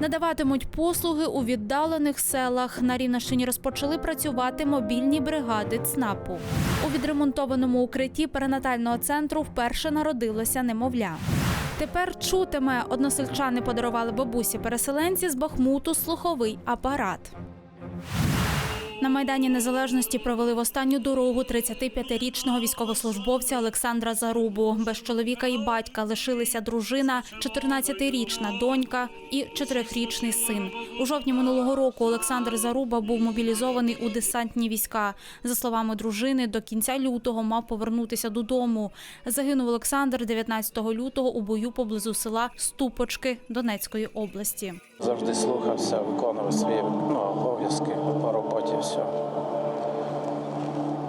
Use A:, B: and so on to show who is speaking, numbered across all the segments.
A: Надаватимуть послуги у віддалених селах. На Рівненщині розпочали працювати мобільні бригади ЦНАПу. У відремонтованому укритті перинатального центру вперше народилося немовля. Тепер чутиме односельчани подарували бабусі переселенці з Бахмуту слуховий апарат. На Майдані Незалежності провели в останню дорогу 35-річного військовослужбовця Олександра Зарубу. Без чоловіка і батька лишилися дружина, 14-річна донька і 4-річний син. У жовтні минулого року Олександр Заруба був мобілізований у десантні війська. За словами дружини, до кінця лютого мав повернутися додому. Загинув Олександр 19 лютого у бою поблизу села Ступочки Донецької області.
B: Завжди слухався, виконував свої ну, обов'язки по роботі. Все.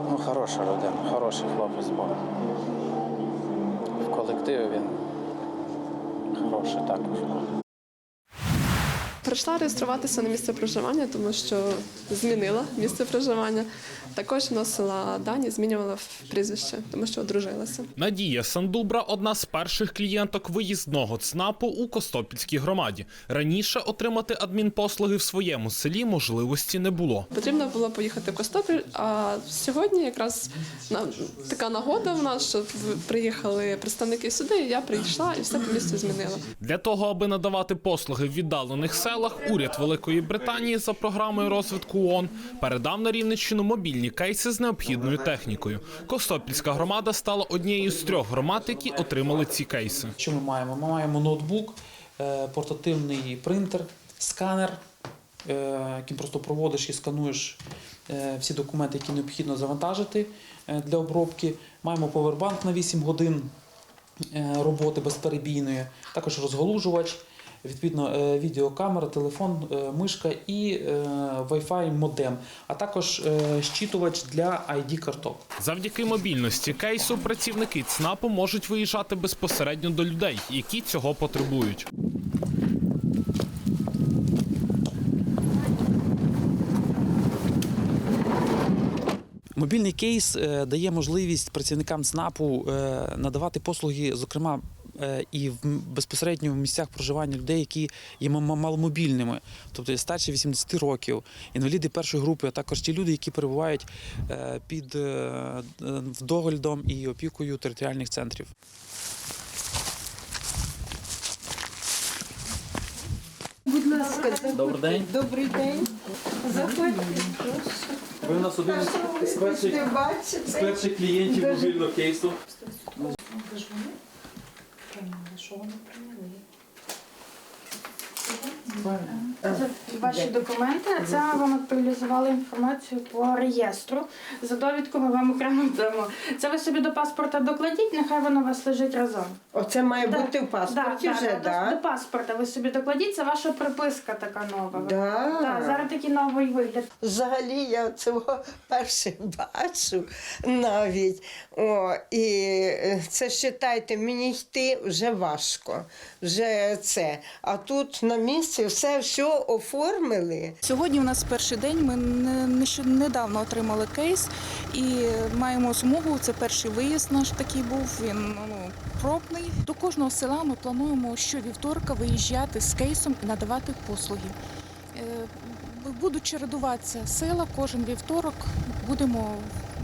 B: Ну, хороша людина, хороший хлопець був. В колективі він хороший також.
C: Прийшла реєструватися на місце проживання, тому що змінила місце проживання. Також вносила дані, змінювала прізвище, тому що одружилася.
D: Надія Сандубра одна з перших клієнток виїзного ЦНАПу у Костопільській громаді. Раніше отримати адмінпослуги в своєму селі можливості не було.
C: Потрібно було поїхати в Костопіль, а сьогодні якраз така нагода в нас, що приїхали представники сюди, і я прийшла і все по місцю змінила.
D: Для того, аби надавати послуги в віддалених селах, уряд Великої Британії за програмою розвитку ООН передав на Рівненщину мобільні кейси з необхідною технікою. Костопільська громада стала однією з трьох громад, які отримали ці кейси.
E: Що ми маємо? Ми маємо ноутбук, е, портативний принтер, сканер, е, яким просто проводиш і скануєш е, всі документи, які необхідно завантажити для обробки. Маємо повербанк на 8 годин роботи безперебійної, також розголужувач. Відповідно, е, відеокамера, телефон, е, мишка і е, Wi-Fi модем, а також щитувач для ID-карток.
D: Завдяки мобільності кейсу працівники ЦНАПу можуть виїжджати безпосередньо до людей, які цього потребують.
E: Мобільний кейс дає можливість працівникам ЦНАПу надавати послуги, зокрема. Е, І в безпосередньо в місцях проживання людей, які є маломобільними, тобто є старші 80 років, інваліди першої групи, а також ті люди, які перебувають е, під е, доглядом і опікою територіальних центрів. Добрий день.
F: Добрий день. Заходьте.
E: Ви у нас один з перших,
F: Ти бачите?
E: з перших вони кейсу.
G: Ваші документи, це вам актуалізували інформацію по реєстру. За довідку ми вам окремо дамо. Це ви собі до паспорта докладіть, нехай воно у вас лежить разом.
F: Оце має
G: Так.
F: бути в паспорті
G: Да,
F: вже,
G: да, до- До паспорта ви собі докладіть, це ваша приписка така нова.
F: Да.
G: Так, зараз такий новий вигляд.
F: Взагалі я цього перше бачу навіть. О, і е, це вважайте, мені йти вже важко. Вже це. А тут на місці все, все оформили.
H: Сьогодні у нас перший день. Ми не- недавно отримали кейс і маємо змогу. Це перший виїзд наш такий був. Він ну, пробний. До кожного села ми плануємо щовівторка виїжджати з кейсом і надавати послуги. Е, Будуть чередуватися села кожен вівторок. Будемо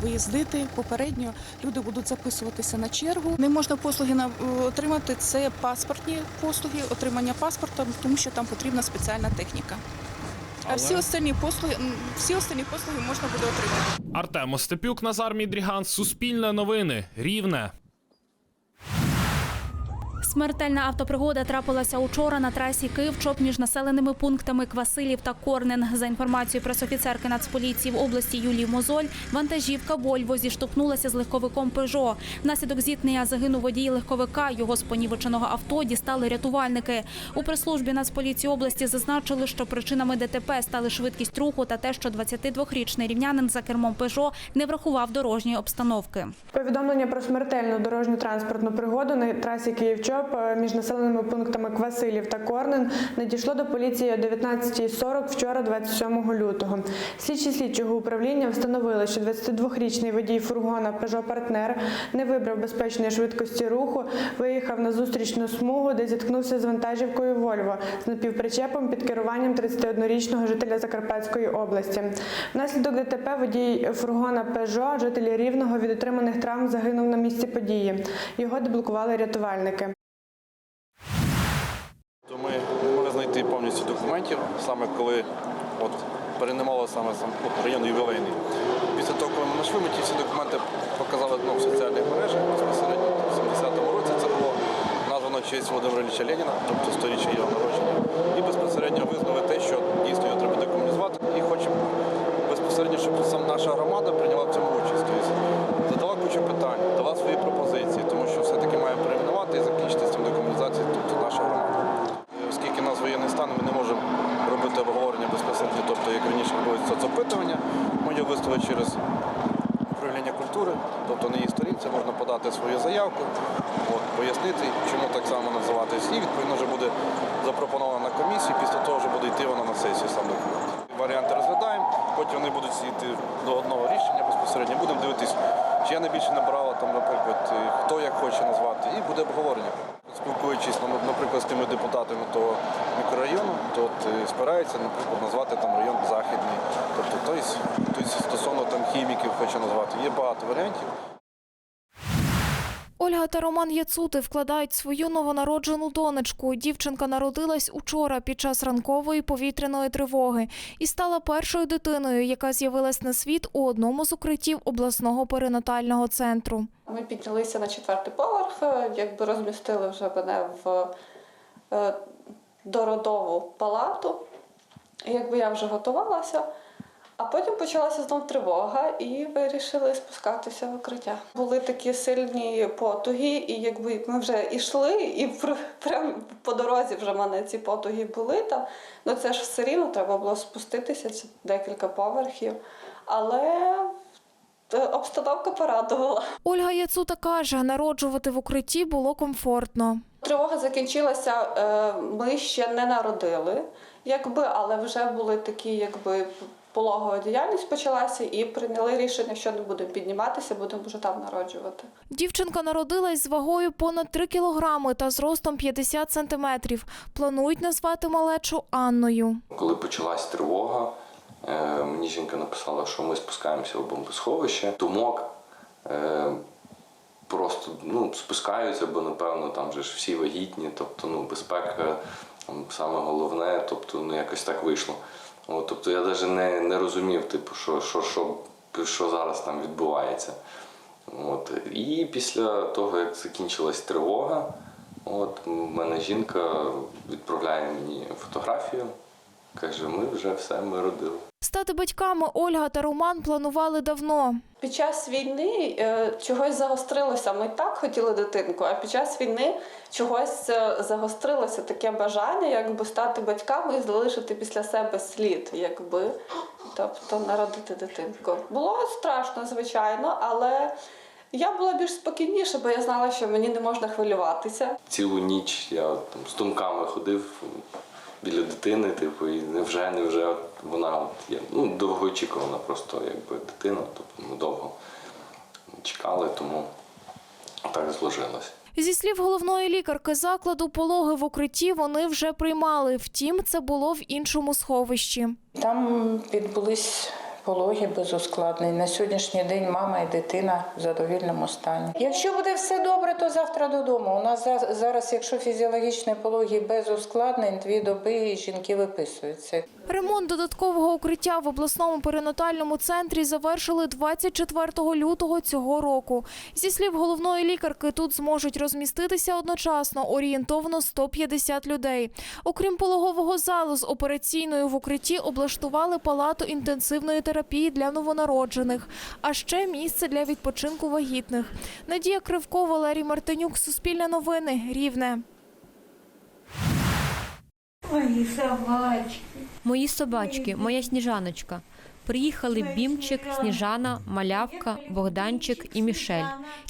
H: виїздити попередньо. Люди будуть записуватися на чергу. Не можна послуги на- отримати. Це паспортні послуги, отримання паспорта, тому що там потрібна спеціальна техніка. А всі останні послуги, всі останні послуги можна буде отримати.
D: Артем Остепюк, Назар Мідріган, Суспільне новини, Рівне.
A: Смертельна автопригода трапилася учора на трасі Київ-Чоп між населеними пунктами Квасилів та Корнен. За інформацією пресофіцерки Нацполіції в області Юлії Мозоль, вантажівка Вольво зіштовхнулася з легковиком Пежо. Внаслідок зіткнення загинув водій легковика. Його з понівеченого авто дістали рятувальники. У прес-службі Нацполіції області зазначили, що причинами ДТП стали швидкість руху та те, що 22-річний рівнянин за кермом Пежо не врахував дорожньої обстановки.
I: Повідомлення про смертельну дорожню транспортну пригоду на трасі Київ-Чоп е, між населеними пунктами Квасилів та Корнен надійшло до поліції о 19.40 вчора, 27 лютого. Слідчі слідчого управління встановили, що 22-річний водій фургона Peugeot Партнер не вибрав безпечної швидкості руху, виїхав на зустрічну смугу, де зіткнувся з вантажівкою Вольво з напівпричепом під керуванням 31-річного жителя Закарпатської області. Внаслідок ДТП водій фургона Peugeot, житель Рівного від отриманих травм загинув на місці події. Його деблокували рятувальники.
J: То ми не могли знайти документів, саме коли от, перейменували саме сам от, район ювілейний. Після того, коли ми знайшли, ми ті всі документи показали ну, в соціальних мережах безпосередньо. В 70-му році це було названо честь Володимира Ілліча Леніна, тобто сторіччя його народження. І безпосередньо визнали те, що дійсно його треба декомунізувати. І хочемо безпосередньо, щоб сам наша громада прийняла в цьому участь. Тобто задала кучу питань, дала свої пропозиції, тому що все-таки має перейменувати і закінчити з цим декомунізацією, тобто наша громада. Оскільки у нас воєнний стан, ми не можемо робити обговорення безпосередньо, тобто як раніше робили соцопитування, ми через управління культури, тобто на її сторінці можна подати свою заявку, от, пояснити, чому так само називатись, і відповідно вже буде запропоновано на комісії, після того вже буде йти вона на сесію сам документ. Варіанти розглядаємо, потім вони будуть йти до одного рішення безпосередньо. Будемо дивитись, чи я найбільше набрала там, наприклад, хто як хоче назвати, і буде обговорення. Спілкуючись, ну, наприклад, з тими депутатами того мікрорайону, то е, спираються, наприклад, назвати там район Західний. Тобто той, той стосовно там хіміків хоче назвати. Є багато варіантів.
K: Ольга та Роман Яцути вкладають свою новонароджену донечку. Дівчинка народилась учора під час ранкової повітряної тривоги і стала першою дитиною, яка з'явилась на світ у одному з укриттів обласного перинатального центру.
L: Ми піднялися на четвертий поверх, е, якби розмістили вже мене в е, дородову палату. Якби я вже готувалася, а потім почалася знов тривога і вирішили спускатися в укриття. Були такі сильні потуги, і якби ми вже йшли, і пр- прям по дорозі вже в мене ці потуги були там. Ну це ж все рівно треба було спуститися, це декілька поверхів. Але е, обстановка порадувала.
K: Ольга Яцута каже, народжувати в укритті було комфортно.
L: Тривога закінчилася, е, ми ще не народили, якби, але вже були такі, якби пологова діяльність почалася, і прийняли рішення, що не будемо підніматися, будемо вже там народжувати.
K: Дівчинка народилась з вагою понад 3 кілограми та зростом 50 сантиметрів. Планують назвати малечу Анною.
M: Коли почалась тривога, е, мені жінка написала, що ми спускаємося в бомбосховище. Думок е, просто ну, спускаються, бо напевно там же ж всі вагітні, тобто ну, безпека там, саме головне, тобто ну, якось так вийшло. От, тобто я навіть не, не розумів, типу, що, що, що, що зараз там відбувається. От. І після того, як закінчилась тривога, от, мене жінка відправляє мені фотографію, каже, ми вже все, ми родили.
K: Стати батьками Ольга та Роман планували давно.
L: Під час війни е, чогось загострилося. Ми так хотіли дитинку, а під час війни чогось е, загострилося таке бажання, якби стати батьками і залишити після себе слід, якби тобто народити дитинку. Було страшно, звичайно, але я була більш спокійніша, бо я знала, що мені не можна хвилюватися.
M: Цілу ніч я там з думками ходив біля дитини, типу, і невже, невже от вона от є. Ну, довгоочікувана просто якби дитина, тобто ми довго чекали, тому так зложилось.
K: Зі слів головної лікарки закладу, пологи в укритті вони вже приймали. Втім, це було в іншому сховищі.
N: Там відбулись пологи без ускладнень. На сьогоднішній день мама і дитина в задовільному стані. Якщо буде все добре, то завтра додому. У нас за- зараз, якщо фізіологічні пологи без ускладнень, дві доби жінки виписуються.
K: Ремонт додаткового укриття в обласному перинатальному центрі завершили 24 лютого цього року. Зі слів головної лікарки, тут зможуть розміститися одночасно орієнтовно 150 людей. Окрім пологового залу з операційною в укритті облаштували палату інтенсивної терапії для новонароджених, а ще місце для відпочинку вагітних. Надія Кривко, Валерій Мартинюк, Суспільне новини, Рівне.
O: Мої собачки, моя сніжаночка. Приїхали Бімчик, Сніжана, Малявка, Богданчик і Мішель.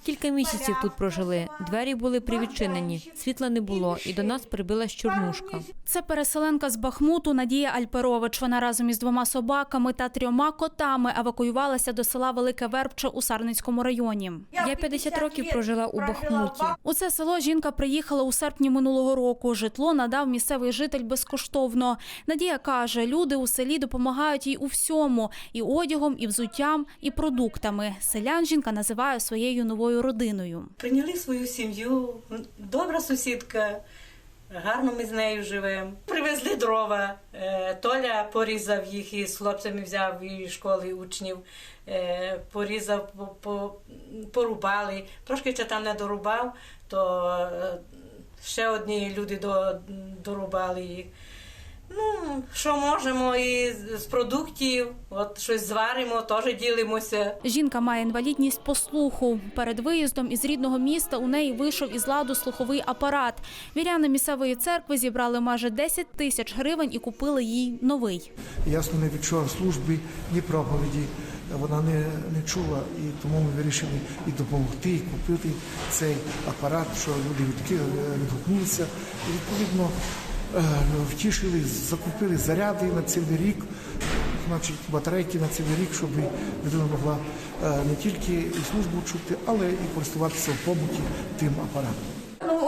O: Кілька місяців тут прожили. Двері були привідчинені, світла не було, і до нас прибилась чорнушка.
A: Це переселенка з Бахмуту Надія Альперович. Вона разом із двома собаками та трьома котами евакуювалася до села Велике Вербче у Сарницькому районі.
O: Я 50 років прожила у Бахмуті.
A: У це село жінка приїхала у серпні минулого року. Житло надав місцевий житель безкоштовно. Надія каже, люди у селі допомагають їй у всьому: і одягом, і взуттям, і продуктами. Селян жінка називає своєю новою родиною.
P: Прийняли свою сім'ю, добра сусідка, гарно ми з нею живемо. Привезли дрова. е, Толя порізав їх і з хлопцями взяв із школи учнів, е, порізав, по- по- порубали. Трошки ще там не дорубав, то е, ще одні люди дорубали їх. Ну, що можемо, і з продуктів, от щось зваримо, теж ділимося.
A: Жінка має інвалідність по слуху. Перед виїздом із рідного міста у неї вийшов із ладу слуховий апарат. Віряни місцевої церкви зібрали майже 10 тисяч гривень і купили їй новий.
Q: Ясно не відчула служби, ні проповіді. Вона не, не чула, і тому ми вирішили і допомогти, і купити цей апарат, що люди відки- відгукнулися. І відповідно втішили, закупили заряди на цілий рік, значить батарейки на цілий рік, щоб людина могла е, не тільки службу чути, але і користуватися в побуті тим апаратом.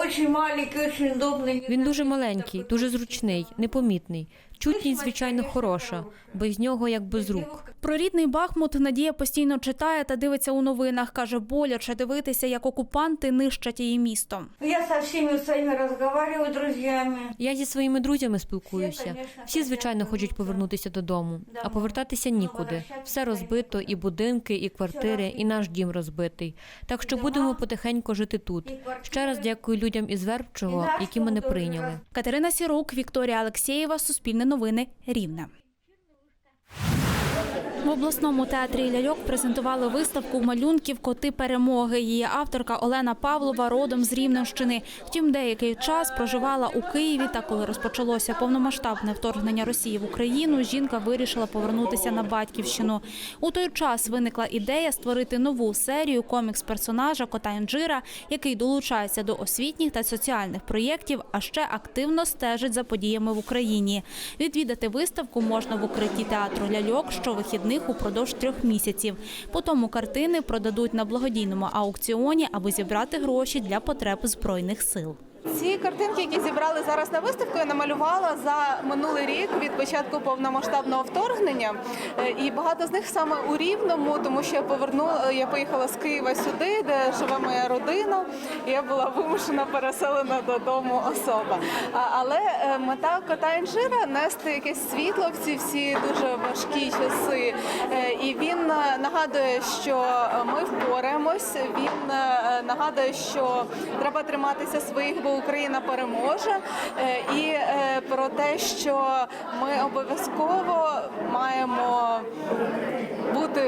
R: Очень маленький, очень удобный.
O: Він дуже маленький, дуже зручний, непомітний. Чутність, звичайно, хороша, без нього як без рук.
A: Про рідний Бахмут Надія постійно читає та дивиться у новинах. Каже, боляче дивитися, як окупанти нищать її місто.
R: Я со всеми своими разговариваю, друзьями.
O: Я зі своїми друзями спілкуюся. Всі, звичайно, хочуть повернутися додому, а повертатися нікуди. Все розбито, і будинки, і квартири, і наш дім розбитий. Так що будемо потихеньку жити тут. Ще раз дякую людям із Вербчого, які мене прийняли.
A: Катерина Сірук, Вікторія Алексєєва, Суспільне новини, Рівне. В обласному театрі ляльок презентували виставку малюнків Коти перемоги. Її авторка Олена Павлова родом з Рівненщини. Втім, деякий час проживала у Києві. Та коли розпочалося повномасштабне вторгнення Росії в Україну, жінка вирішила повернутися на батьківщину. У той час виникла ідея створити нову серію комікс-персонажа Кота Інджира, який долучається до освітніх та соціальних проєктів, а ще активно стежить за подіями в Україні. Відвідати виставку можна в укритті театру ляльок щовихідних упродовж трьох місяців. Потім картини продадуть на благодійному аукціоні, аби зібрати гроші для потреб збройних сил.
S: Ці картинки, які зібрали зараз на виставку, я намалювала за минулий рік від початку повномасштабного вторгнення. Е, І багато з них саме у Рівному, тому що я повернула, я поїхала з Києва сюди, де живе моя родина. І я була вимушена переселена додому особа. Але е, мета кота інжира нести якесь світло в ці всі дуже важкі часи. Е, І він е, нагадує, що ми впораємось. Він е, нагадує, що треба триматися своїх, Україна переможе. Е, І е, про те, що ми обов'язково маємо бути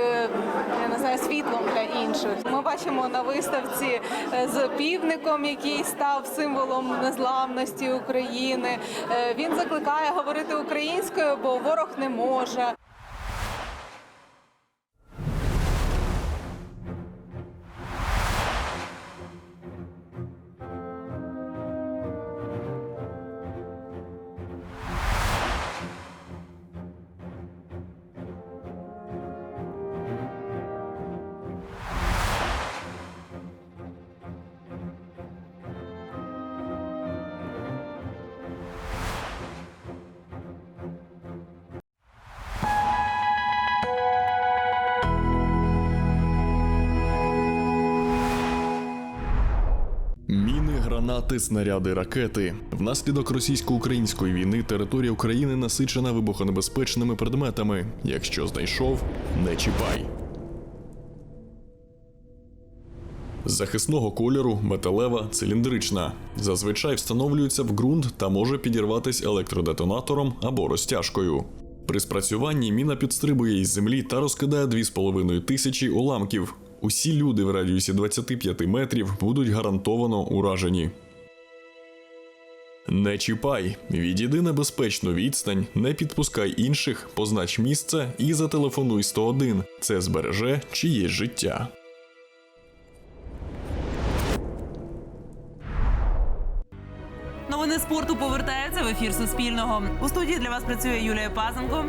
S: я не знаю світлом для інших. Ми бачимо на виставці е, з півником, який став символом незламності України. Він закликає говорити українською, бо ворог не може.
E: Гранати, снаряди, ракети. Внаслідок російсько-української війни територія України насичена вибухонебезпечними предметами. Якщо знайшов, не чіпай. Захисного кольору металева, циліндрична. Зазвичай встановлюється в ґрунт та може підірватись електродетонатором або розтяжкою. При спрацюванні міна підстрибує із землі та розкидає 2,5 тисячі уламків. Усі люди в радіусі 25 метрів будуть гарантовано уражені. Не чіпай, відійди на безпечну відстань, не підпускай інших, познач місце і зателефонуй 101. Це збереже чиєсь життя.
T: Новини спорту повертаються в ефір Суспільного. У студії для вас працює Юлія Пазенко.